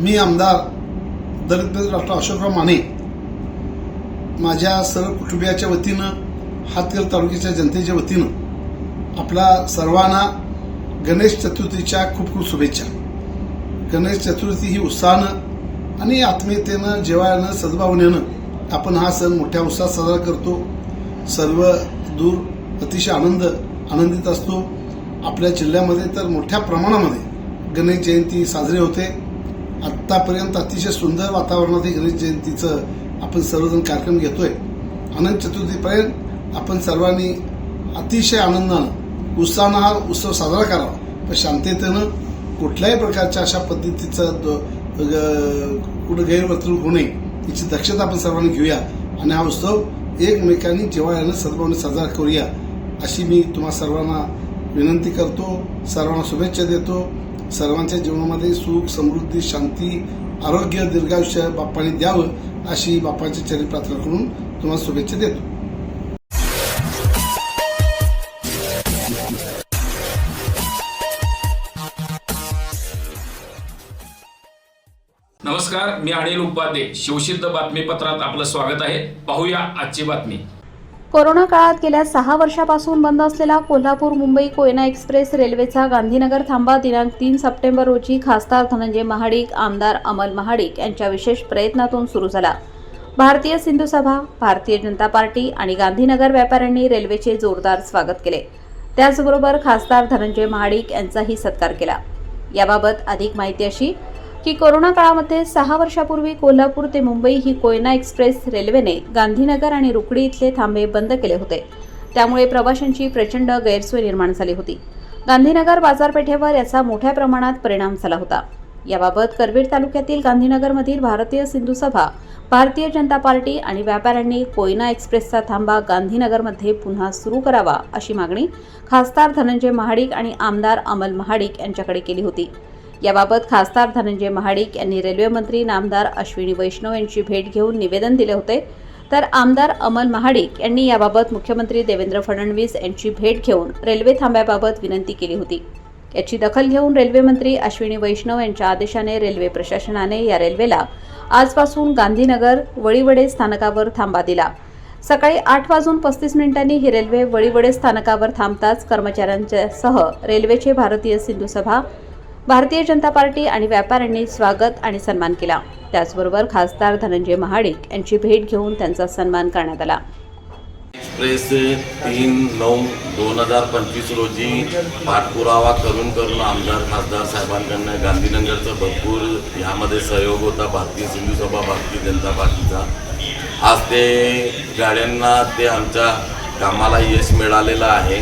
मी आमदार दलित डॉक्टर अशोकराव माने माझ्या सर्व कुटुंबियाच्या वतीनं हातकल तालुक्याच्या जनतेच्या वतीनं आपला सर्वांना गणेश चतुर्थीच्या खूप खूप शुभेच्छा. गणेश चतुर्थी ही उत्साहानं आणि आत्मीयतेनं जेवायनं सद्भावनेनं आपण हा सण मोठ्या उत्साहात साजरा करतो. सर्व दूर अतिशय आनंद आनंदित असतो. आपल्या जिल्ह्यामध्ये तर मोठ्या प्रमाणामध्ये गणेश जयंती साजरी होते. आत्तापर्यंत अतिशय सुंदर वातावरणात गणेश जयंतीचं आपण सर्वजण कार्यक्रम घेतोय. अनंत चतुर्थीपर्यंत आपण सर्वांनी अतिशय आनंदानं उत्साहानं हा उत्सव साजरा करावा. पण शांततेनं कुठल्याही प्रकारच्या अशा पद्धतीचं कुठं गैरवर्तणूक होऊ नये याची दक्षता आपण सर्वांनी घेऊया. आणि हा उत्सव एकमेकांनी जिवाळ्यानं सद्भावने साजरा करूया अशी मी तुम्हा सर्वांना विनंती करतो. सर्वांना शुभेच्छा देतो. सर्वांच्या जीवनामध्ये सुख समृद्धी शांती आरोग्य दीर्घायुष्य बाप्पाने द्यावं अशी बाप्पांची चरित्र प्रार्थना करून तुम्हाला शुभेच्छा देतो. नमस्कार मी अनिल उपाध्ये. शिवसिद्ध बातमीपत्रात आपलं स्वागत आहे. पाहूया आजची बातमी. कोरोना काळात गेल्या सहा वर्षापासून बंद असलेला कोल्हापूर मुंबई कोयना एक्सप्रेस रेल्वेचा गांधीनगर थांबा दिनांक तीन सप्टेंबर रोजी खासदार धनंजय महाडिक आमदार अमल महाडिक यांच्या विशेष प्रयत्नातून सुरू झाला. भारतीय सिंधू सभा भारतीय जनता पार्टी आणि गांधीनगर व्यापाऱ्यांनी रेल्वेचे जोरदार स्वागत केले. त्याचबरोबर खासदार धनंजय महाडिक यांचाही सत्कार केला. याबाबत अधिक माहिती अशी की कोरोना काळामध्ये सहा वर्षापूर्वी कोल्हापूर ते मुंबई ही कोयना एक्सप्रेस रेल्वेने गांधीनगर आणि रुकडी इथले थांबे बंद केले होते. त्यामुळे प्रवाशांची प्रचंड गैरसोय निर्माण झाली होती. गांधीनगर बाजारपेठेवर याचा मोठ्या प्रमाणात परिणाम झाला होता. याबाबत करवीर तालुक्यातील गांधीनगरमधील भारतीय सिंधू सभा भारतीय जनता पार्टी आणि व्यापाऱ्यांनी कोयना एक्सप्रेसचा थांबा गांधीनगरमध्ये पुन्हा सुरू करावा अशी मागणी खासदार धनंजय महाडिक आणि आमदार अमल महाडिक यांच्याकडे केली होती. याबाबत खासदार धनंजय महाडिक यांनी रेल्वे मंत्री नामदार अश्विनी वैष्णव यांची भेट घेऊन निवेदन दिले होते. तर आमदार अमल महाडिक यांनी याबाबत मुख्यमंत्री देवेंद्र फडणवीस यांची भेट घेऊन रेल्वे थांब्याबाबत विनंती केली होती. याची दखल घेऊन रेल्वे मंत्री अश्विनी वैष्णव यांच्या आदेशाने रेल्वे प्रशासनाने या रेल्वेला आजपासून गांधीनगर वळीवडे स्थानकावर थांबा दिला. सकाळी आठ वाजून पस्तीस मिनिटांनी ही रेल्वे वळीवडे स्थानकावर थांबताच कर्मचाऱ्यांच्या सह रेल्वेचे भारतीय सिंधू सभा भारतीय जनता पार्टी आणि व्यापाऱ्यांनी स्वागत आणि सन्मान केला. त्याचबरोबर खासदार धनंजय महाडिक यांची भेट घेऊन त्यांचा सन्मान करण्यात आला. एक्सप्रेस तीन नऊ दोन हजार पंचवीस रोजी पाठपुरावा करून करून आमदार खासदार साहेबांकडनं गांधीनगरचं भरपूर ह्यामध्ये सहयोग होता. भारतीय सिंधू सभा भारतीय जनता पार्टीचा. आज ते गाड्यांना ते आमच्या कामाला यश मिळालेलं आहे.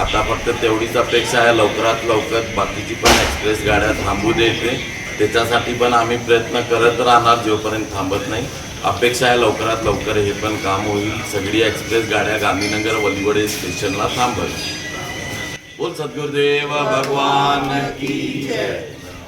आता फक्त तेवढीच अपेक्षा आहे. लवकरात लवकर बाकीची पण एक्सप्रेस गाड्या थांबू द्यायचे त्याच्यासाठी पण आम्ही प्रयत्न करत राहणार जोपर्यंत थांबत नाही. अपेक्षा आहे लवकरात लवकर हे पण काम होईल. सगळी एक्सप्रेस गाड्या गांधीनगर वलिवडे स्टेशनला थांबल. बोल सद्गुरुदेव भगवान की